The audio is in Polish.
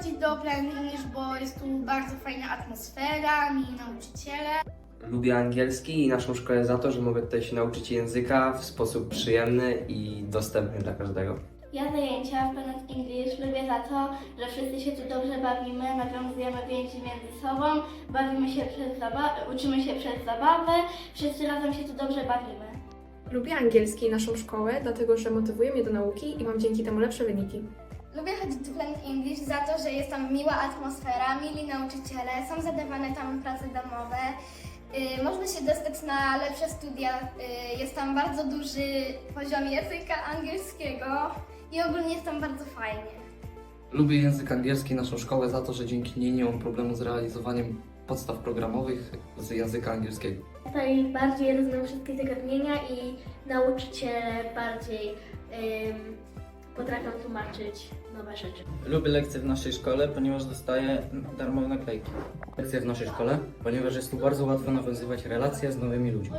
chodzić do English, bo jest tu bardzo fajna atmosfera, mili nauczyciele. Lubię angielski i naszą szkołę za to, że mogę tutaj się nauczyć języka w sposób przyjemny i dostępny dla każdego. Ja zajęcia w Planet English lubię za to, że wszyscy się tu dobrze bawimy, nawiązujemy więzi między sobą, bawimy się przez zaba- uczymy się przez zabawę, wszyscy razem się tu dobrze bawimy. Lubię angielski i naszą szkołę, dlatego że motywuje mnie do nauki i mam dzięki temu lepsze wyniki. Lubię chodzić do Planet English za to, że jest tam miła atmosfera, mili nauczyciele, są zadawane tam prace domowe. Yy, można się dostać na lepsze studia. Yy, jest tam bardzo duży poziom języka angielskiego i ogólnie jest tam bardzo fajnie. Lubię język angielski, naszą szkołę za to, że dzięki niej nie mam problemu z realizowaniem podstaw programowych z języka angielskiego. Tutaj bardziej rozumiem wszystkie zagadnienia i nauczyciele bardziej ym, potrafią tłumaczyć nowe rzeczy. Lubię lekcje w naszej szkole, ponieważ dostaję darmowe naklejki. lekcje w naszej szkole, ponieważ jest tu bardzo łatwo nawiązywać relacje z nowymi ludźmi.